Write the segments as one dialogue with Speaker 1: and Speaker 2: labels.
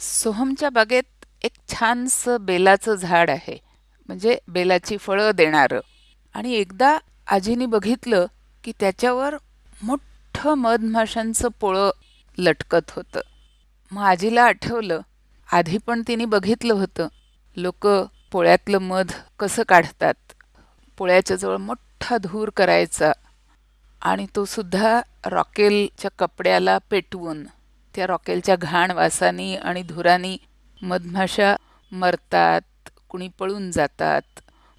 Speaker 1: सोहमच्या बागेत एक छानसं बेलाचं झाड आहे. म्हणजे बेलाची फळं देणारं. आणि एकदा आजीने बघितलं की त्याच्यावर मोठं मधमाशांचं पोळं लटकत होतं. मग आजीला आठवलं. आधी पण तिने बघितलं होतं. लोक पोळ्यातलं मध कसं काढतात? पोळ्याच्या जवळ मोठा धूर करायचा. आणि तो सुद्धा रॉकेलच्या कपड्याला पेटवून. त्या रॉकेलच्या घाण वासानी आणि धुरानी मधमाशा मरतात कुणी पळून जातात.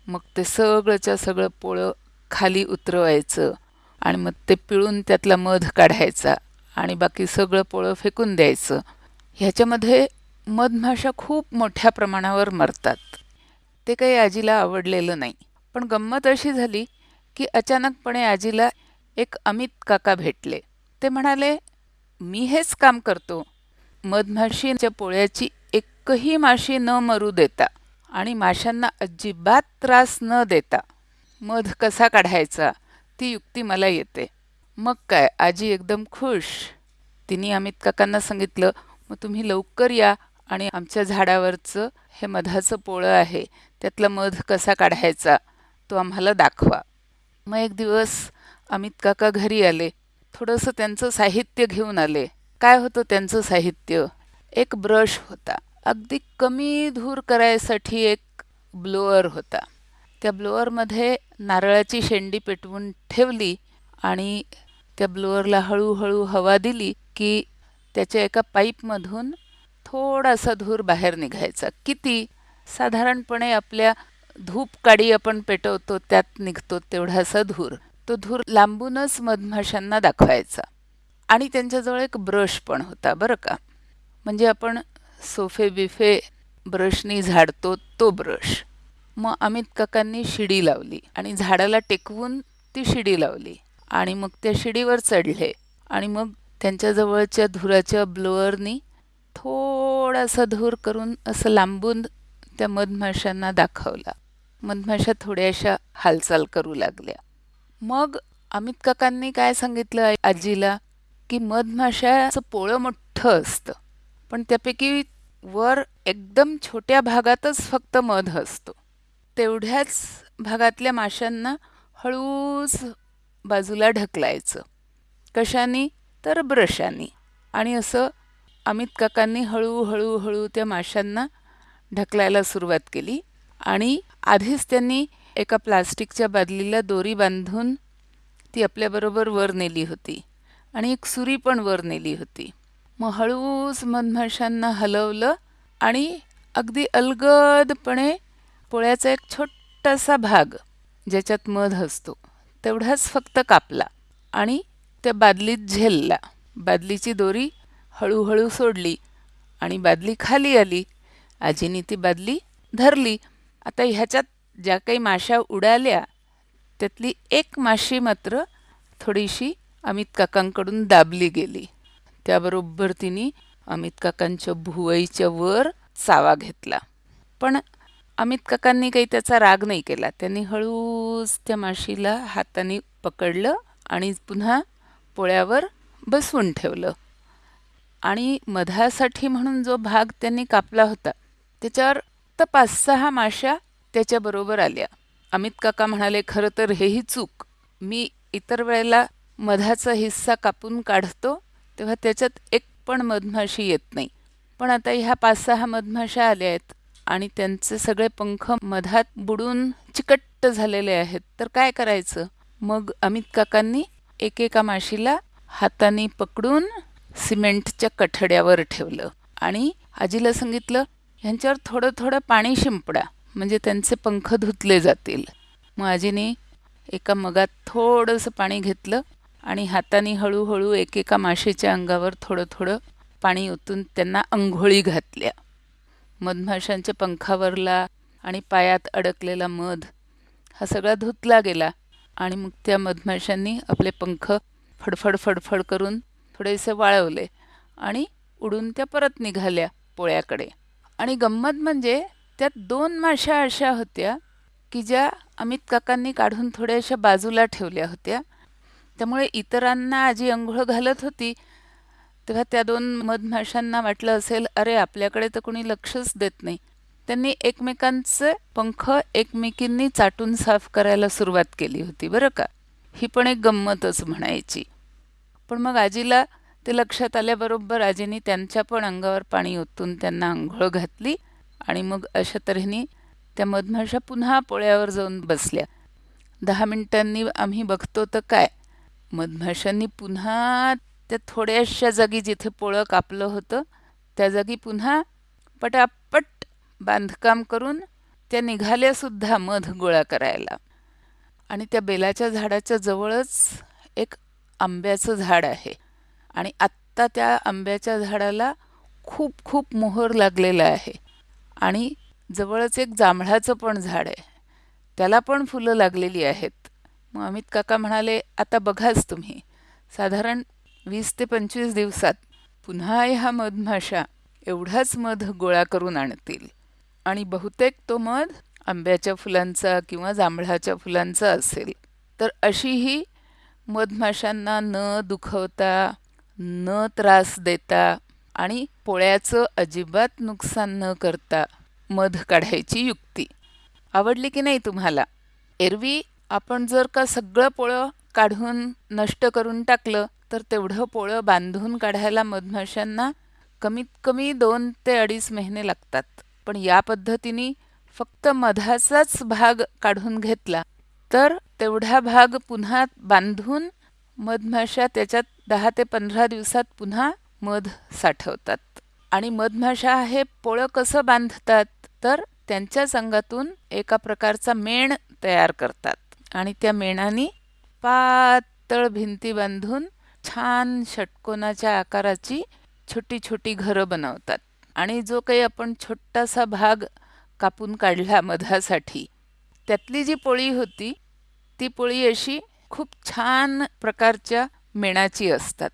Speaker 1: मग ते सगळंच्या सगळं पोळं खाली उतरवायचं आणि मग ते पिळून त्यातला मध काढायचा आणि बाकी सगळं पोळं फेकून द्यायचं. ह्याच्यामध्ये मधमाशा खूप मोठ्या प्रमाणावर मरतात. ते काही आजीला आवडलेलं नाही. पण गंमत अशी झाली की अचानकपणे आजीला एक अमित काका भेटले. ते म्हणाले मी हेच काम करतो. मधमाशीच्या पोळ्याची एकही माशी न मरू देता आणि माशांना अजिबात त्रास न देता मध कसा काढायचा ती युक्ती मला येते. मग काय आजी एकदम खुश. तिने अमित काकांना सांगितलं मग तुम्ही लवकर या आणि आमच्या झाडावरचं हे मधाचं पोळं आहे त्यातला मध कसा काढायचा तो आम्हाला दाखवा. मग एक दिवस अमित काका घरी आले. थोडंसं त्यांचं साहित्य घेऊन आले. काय होतं त्यांचं साहित्य? एक ब्रश होता. अगदी कमी धूर करायसाठी एक ब्लोअर होता. त्या ब्लोअरमध्ये नारळाची शेंडी पेटवून ठेवली आणि त्या ब्लोअरला हळूहळू हवा दिली की त्याच्या एका पाईपमधून थोडासा धूर बाहेर निघायचा. किती? साधारणपणे आपल्या धूप काडी आपण पेटवतो त्यात निघतो तेवढासा धूर. तो धूर लांबूनच मधमाशांना दाखवायचा. आणि त्यांच्याजवळ एक ब्रश पण होता बरं का. म्हणजे आपण सोफे बिफे ब्रशनी झाडतो तो ब्रश. मग अमित काकांनी शिडी लावली आणि झाडाला टेकवून ती शिडी लावली. आणि मग त्या शिडीवर चढले. आणि मग त्यांच्याजवळच्या धुराच्या ब्लोअरनी थोडासा धूर करून असं लांबून त्या मधमाशांना दाखवला. मधमाशा थोड्याशा हालचाल करू लागल्या. मग अमित काकांनी काय सांगितलं आजीला? की मधमाशाचं पोळं मोठं असतं. पण त्यापैकी वर एकदम छोट्या भागातच फक्त मध असतो. तेवढ्याच भागातल्या माशांना हळूच बाजूला ढकलायचं. कशानी? तर ब्रशानी. आणि असं अमित काकांनी हळूहळू हळू त्या माशांना ढकलायला सुरुवात केली. आणि आधीच त्यांनी एका प्लास्टिकच्या बादलीला दोरी बांधून ती आपल्याबरोबर वर नेली होती. आणि एक सुरी पण वर नेली होती. मग हळूच मधमाशांना हलवलं आणि अगदी अलगदपणे पोळ्याचा एक छोटासा भाग ज्याच्यात मध असतो तेवढाच फक्त कापला आणि त्या बादलीत झेलला. बादलीची दोरी हळूहळू सोडली आणि बादली खाली आली. आजीने ती बादली धरली. आता ह्याच्यात ज्या काही माशा उडाल्या त्यातली एक माशी मात्र थोडीशी अमित काकांकडून दाबली गेली. त्याबरोबर तिने अमित काकांच्या भुवईच्या वर चावा घेतला. पण अमित काकांनी काही त्याचा राग नाही केला. त्यांनी हळूच त्या माशीला हाताने पकडलं आणि पुन्हा पोळ्यावर बसवून ठेवलं. आणि मधासाठी म्हणून जो भाग त्यांनी कापला होता त्याच्यावर तर पाच सहा माशा त्याच्याबरोबर आल्या. अमित काका म्हणाले खरं तर हेही चूक. मी इतर वेळेला मधाचा हिस्सा कापून काढतो तेव्हा त्याच्यात एक पण मधमाशी येत नाही. पण आता ह्या पाच सहा मधमाशा आल्या आहेत आणि त्यांचे सगळे पंख मधात बुडून चिकट्ट झालेले आहेत. तर काय करायचं? मग अमित काकांनी एकेका माशीला हाताने पकडून सिमेंटच्या कठड्यावर ठेवलं आणि आजीला सांगितलं ह्यांच्यावर थोडं थोडं पाणी शिंपडा. म्हणजे त्यांचे पंख धुतले जातील. मग आजीने एका मगात थोडंसं पाणी घेतलं आणि हाताने हळूहळू एकेका माशीच्या अंगावर थोडं थोडं पाणी ओतून त्यांना अंघोळी घातल्या. मधमाशांच्या पंखावरला आणि पायात अडकलेला मध हा सगळा धुतला गेला आणि मग त्या मधमाशांनी आपले पंख फडफड फडफड करून थोडेसे वाळवले आणि उडून त्या परत निघाल्या पोळ्याकडे. आणि गंमत म्हणजे त्यात दोन माशा अशा होत्या की ज्या अमित काकांनी काढून थोड्याशा बाजूला ठेवल्या होत्या. त्यामुळे इतरांना आजी अंघोळ घालत होती तेव्हा त्या दोन मधमाशांना वाटलं असेल अरे आपल्याकडे तर कोणी लक्षच देत नाही. त्यांनी एकमेकांचे पंख एकमेकींनी चाटून साफ करायला सुरुवात केली होती बरं का? ही पण एक गंमतच म्हणायची. पण मग आजीला ते लक्षात आल्याबरोबर आजीने त्यांच्या पण अंगावर पाणी ओतून त्यांना आंघोळ घातली. आणि मग अशा तऱ्हेने त्या मधमाशा पुन्हा पोळ्यावर जाऊन बसल्या. दहा मिनिटांनी आम्ही बघतो तर काय? मधमाशांनी पुन्हा त्या थोड्याशा जागी जिथे पोळं कापलं होतं त्या जागी पुन्हा पटापट बांधकाम करून त्या निघाल्यासुद्धा मध गोळा करायला. आणि त्या बेलाच्या झाडाच्या जवळच एक आंब्याचं झाड आहे. आणि आत्ता त्या आंब्याच्या झाडाला खूप खूप मोहर लागलेला आहे. आणि जवळच एक जांभळाचं पण झाड आहे. त्याला पण फुलं लागलेली आहेत. मग अमित काका म्हणाले आता बघाच तुम्ही. साधारण वीस ते पंचवीस दिवसात पुन्हा ह्या मधमाशा एवढाच मध गोळा करून आणतील. आणि बहुतेक तो मध आंब्याच्या फुलांचा किंवा जांभळाच्या फुलांचा असेल. तर अशी ही मधमाशांना न दुखवता न त्रास देता आणि पोळ्याचं अजिबात नुकसान न करता मध काढायची युक्ती. आवडली की नाही तुम्हाला? एरवी आपण जर का सगळं पोळं काढून नष्ट करून टाकलं तर तेवढं पोळं बांधून काढायला मधमाशांना कमीत कमी दोन ते अडीच महिने लागतात. पण या पद्धतीने फक्त मधाचाच भाग काढून घेतला तर तेवढा भाग पुन्हा बांधून मधमाशा त्याच्यात दहा ते पंधरा दिवसात पुन्हा मध साठवतात. आणि मधमाशा हे पोळं कसं बांधतात? तर त्यांच्याच अंगातून एका प्रकारचा मेण तयार करतात. आणि त्या मेणाने पातळ भिंती बांधून छान षटकोनाच्या आकाराची छोटी छोटी घरं बनवतात. आणि जो काही आपण छोटासा भाग कापून काढला मधासाठी त्यातली जी पोळी होती ती पोळी अशी खूप छान प्रकारच्या मेणाची असतात.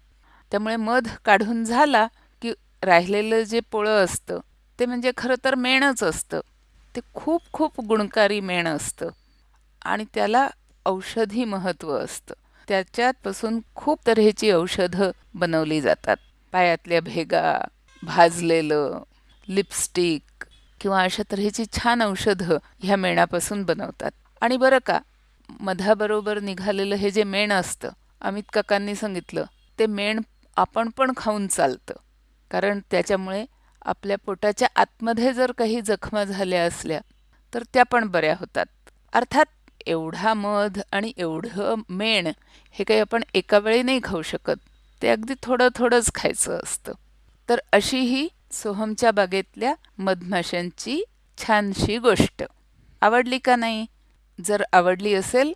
Speaker 1: त्यामुळे मध काढून झाला की राहिलेलं जे पोळं असतं ते म्हणजे खरं तर मेणच असतं. ते खूप खूप गुणकारी मेण असतं. आणि त्याला औषधी महत्त्व असतं. त्याच्यापासून खूप तऱ्हेची औषधं बनवली जातात. पायातल्या भेगा भाजलेलं लिपस्टिक किंवा अशा तऱ्हेची छान औषधं ह्या मेणापासून बनवतात. आणि बरं का मधाबरोबर निघालेलं हे जे मेण असतं अमित काकांनी सांगितलं ते मेण आपण पण खाऊन चालतं. कारण त्याच्यामुळे आपल्या पोटाच्या आतमध्ये जर काही जखमा झाल्या असल्या तर त्या पण बऱ्या होतात. अर्थात एवढा मध आणि एवढं मेण हे काही आपण एका वेळी नाही खाऊ शकत. ते अगदी थोडं थोडंच खायचं असतं. तर अशी ही सोहमच्या बागेतल्या मधमाशांची छानशी गोष्ट. आवडली का नाही? जर आवडली असेल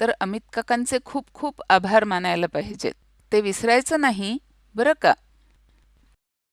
Speaker 1: तर अमित काकांचे खूप खूप आभार मानायला पाहिजेत. ते विसरायचं नाही बरं का?